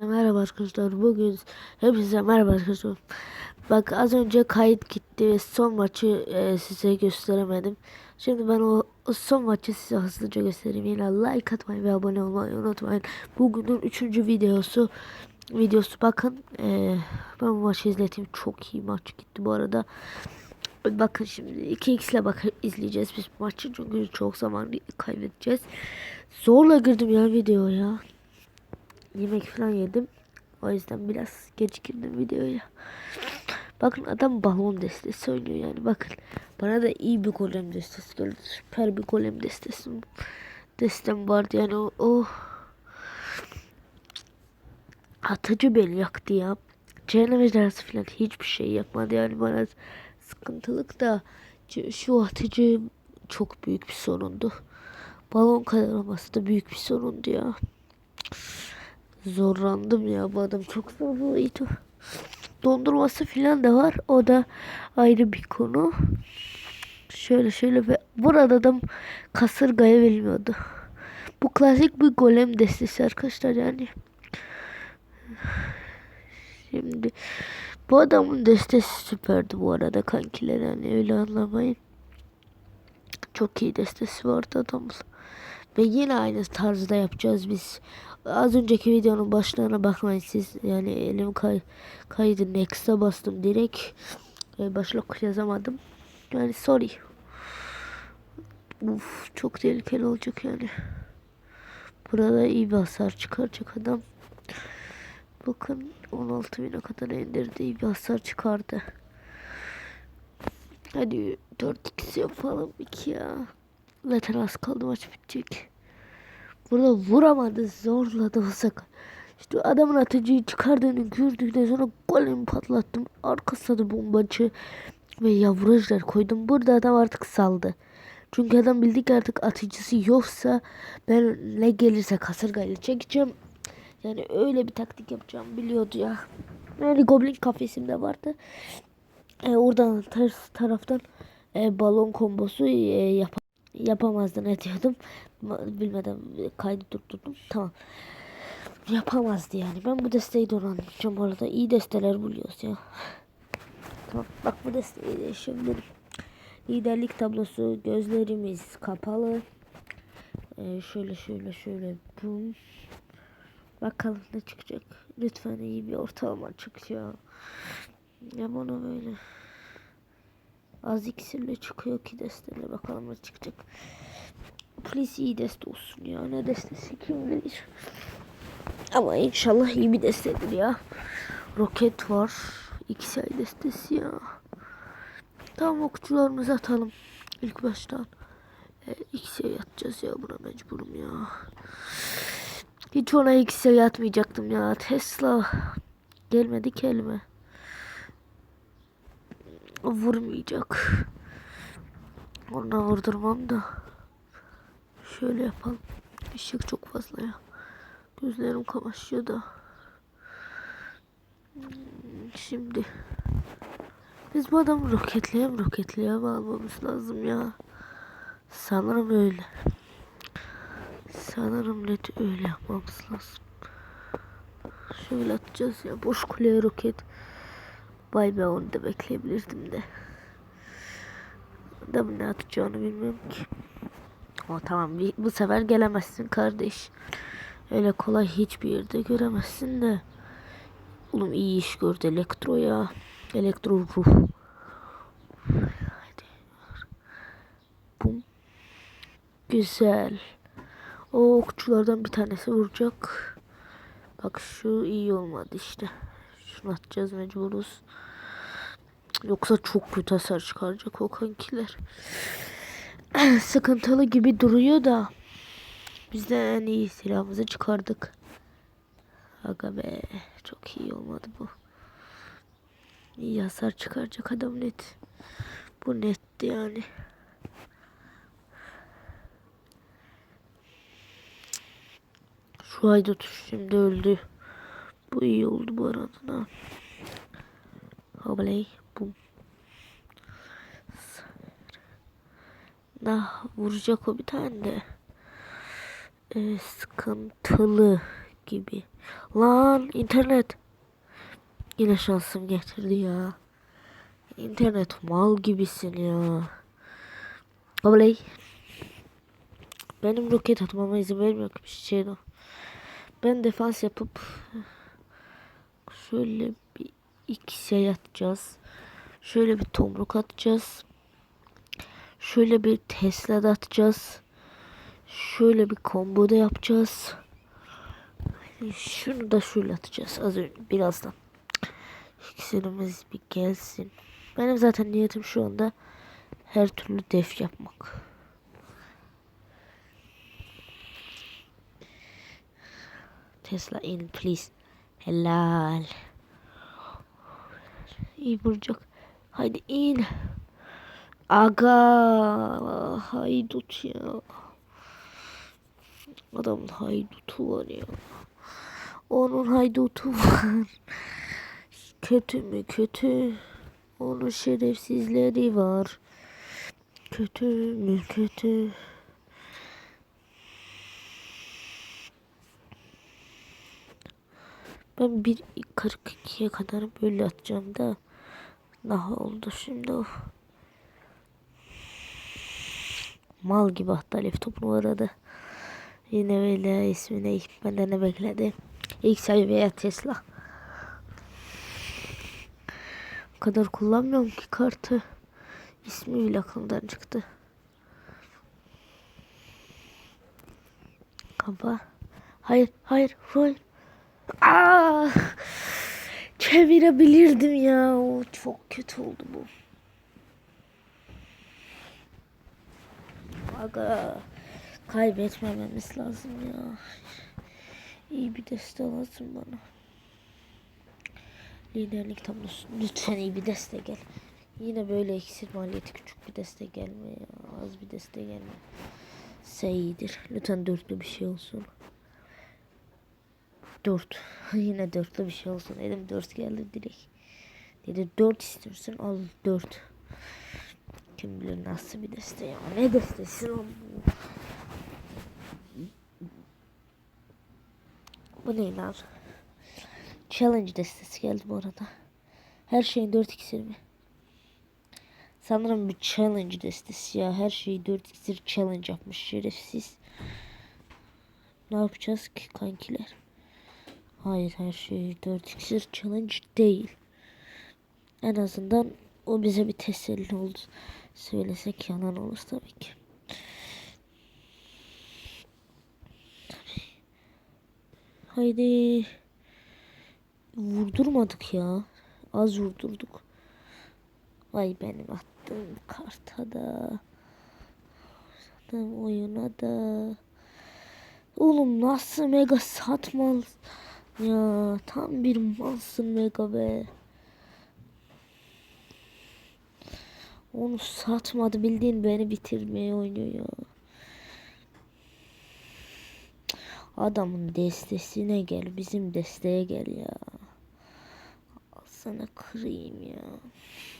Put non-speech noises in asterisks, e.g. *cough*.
Merhaba arkadaşlar. Bugün hepinize merhaba arkadaşlar. Bak az önce kayıt gitti ve son maçı e, size gösteremedim. Şimdi ben o, o son maçı size hızlıca göstereyim. Yine like atmayı ve abone olmayı unutmayın. Bugünün üçüncü videosu. Videosu bakın. E, ben bu maçı izleteyim. Çok iyi maç gitti bu arada. Bakın şimdi 2x ile bak izleyeceğiz biz bu maçı çünkü çok zaman kaybedeceğiz. Zorla girdim ya videoya yemek falan yedim. O yüzden biraz geç videoya. Bakın adam balon destesi oynuyor yani bakın. Bana da iyi bir golem destesi geldi. Süper bir golem destesi. Destem vardı yani o, o atıcı beni yaktı ya. Cehennem ejderhası falan hiçbir şey yapmadı yani bana sıkıntılık da şu atıcı çok büyük bir sorundu. Balon kadar olması da büyük bir sorundu ya zorlandım ya bu adam çok zorluydu. Dondurması filan da var. O da ayrı bir konu. Şöyle şöyle ve burada adam kasırgaya vermiyordu. Bu klasik bir golem destesi arkadaşlar yani. Şimdi bu adamın destesi süperdi bu arada kankiler yani öyle anlamayın. Çok iyi destesi vardı adamın. Ve yine aynı tarzda yapacağız biz. Az önceki videonun başlarına bakmayın siz. Yani elim kay kaydı. Next'a bastım direkt. E, başlık yazamadım. Yani sorry. Uf çok tehlikeli olacak yani. Burada iyi bir hasar çıkaracak adam. Bakın 16.000'e kadar indirdi. iyi bir hasar çıkardı. Hadi 4x yapalım 2 ya. Zaten az kaldı maç bitecek. Burada vuramadı zorladı olsak. İşte adamın atıcıyı çıkardığını gördükten sonra golümü patlattım. Arkasına da bombacı ve yavrucular koydum. Burada adam artık saldı. Çünkü adam bildi ki artık atıcısı yoksa ben ne gelirse kasırgayla çekeceğim. Yani öyle bir taktik yapacağım biliyordu ya. Yani Goblin kafesimde vardı. E, oradan ters taraftan e, balon kombosu e, yap yapamazdı ne diyordum. Bilmeden kaydı durdurdum. Tamam. Yapamazdı yani. Ben bu desteği de anlayacağım bu arada. iyi desteler buluyoruz ya. Tamam. Bak bu desteği değişebilirim. Liderlik tablosu. Gözlerimiz kapalı. Ee, şöyle şöyle şöyle. Bum. Bakalım ne çıkacak. Lütfen iyi bir ortalama çık ya. Ya bana böyle. Az iksirle çıkıyor ki desteler. Bakalım ne çıkacak. Please iyi deste olsun ya. Ne destesi kim bilir. Ama inşallah iyi bir destedir ya. Roket var. İki destesi ya. Tamam okçularımızı atalım. İlk baştan. E, X'e yatacağız ya buna mecburum ya. Hiç ona X'e yatmayacaktım ya. Tesla. Gelmedi kelime. Vurmayacak. Ona vurdurmam da. Şöyle yapalım. Işık çok fazla ya. Gözlerim kamaşıyor da. Şimdi biz bu adamı roketleyem roketleyem almamız lazım ya. Sanırım öyle. Sanırım net öyle yapmamız lazım. Şöyle atacağız ya. Boş kuleye roket. Vay be onu da bekleyebilirdim de. Adamın ne atacağını bilmiyorum ki. O tamam bu sefer gelemezsin kardeş. Öyle kolay hiçbir yerde göremezsin de. Oğlum iyi iş gördü elektro ya. Elektro ruh. Bum. Güzel. O okçulardan bir tanesi vuracak. Bak şu iyi olmadı işte. Atacağız mecburuz. Yoksa çok kötü hasar çıkaracak o kankiler. *clears throat* Sıkıntılı gibi duruyor da. Biz de en iyi silahımızı çıkardık. Aga be. Çok iyi olmadı bu. İyi hasar çıkaracak adam net. Bu netti yani. Şu haydut şimdi öldü. Bu iyi oldu bu arada. Habley. Bum. Nah vuracak o bir tane de. Ee, sıkıntılı gibi. Lan internet. Yine şansım getirdi ya. İnternet mal gibisin ya. Oley. Benim roket atmama izin vermiyor ki bir şey. Ben defans yapıp şöyle bir iki şey atacağız. Şöyle bir tomruk atacağız. Şöyle bir Tesla da atacağız. Şöyle bir combo da yapacağız. Şunu da şöyle atacağız az önce birazdan. İkisimiz bir gelsin. Benim zaten niyetim şu anda her türlü def yapmak. Tesla in please. Helal. İyi vuracak. Haydi in. Aga haydut ya. Adamın haydutu var ya. Onun haydutu var. Kötü mü kötü? Onun şerefsizleri var. Kötü mü kötü? Ben bir 42'ye kadar böyle atacağım da daha oldu şimdi o. Mal gibi attı laptop bu arada. Yine böyle ismi ne? Benden ne bekledi? İlk seviye Tesla. O kadar kullanmıyorum ki kartı. İsmi bile aklımdan çıktı. Kapa. Hayır, hayır, hayır. Aa! Çevirebilirdim ya. O çok kötü oldu bu. Aga kaybetmememiz lazım ya. İyi bir deste lazım bana. Liderlik tablosu. Lütfen iyi bir deste gel. Yine böyle iksir maliyeti küçük bir deste gelme ya. Az bir deste gelme. Seyidir. Lütfen dörtlü bir şey olsun. Dört. *laughs* Yine dörtlü bir şey olsun. Dedim dört geldi direkt. Dedi dört istiyorsun al dört. Kim bilir nasıl bir deste ya. Ne destesi lan bu? Bu ne lan? Challenge destesi geldi bu arada. Her şeyin 4 iksir mi? Sanırım bir challenge destesi ya. Her şeyi 4 iksir challenge yapmış şerefsiz. Ne yapacağız ki kankiler? Hayır her şey 4 iksir challenge değil. En azından o bize bir teselli oldu. Söylesek yalan olur tabii ki. Haydi. Vurdurmadık ya. Az vurdurduk. Vay benim attığım karta da. Attığım oyuna da. Oğlum nasıl mega satmaz ya. Tam bir malsın mega be. Onu satmadı bildiğin beni bitirmeye oynuyor ya. Adamın destesine gel bizim desteğe gel ya. Al sana kırayım ya.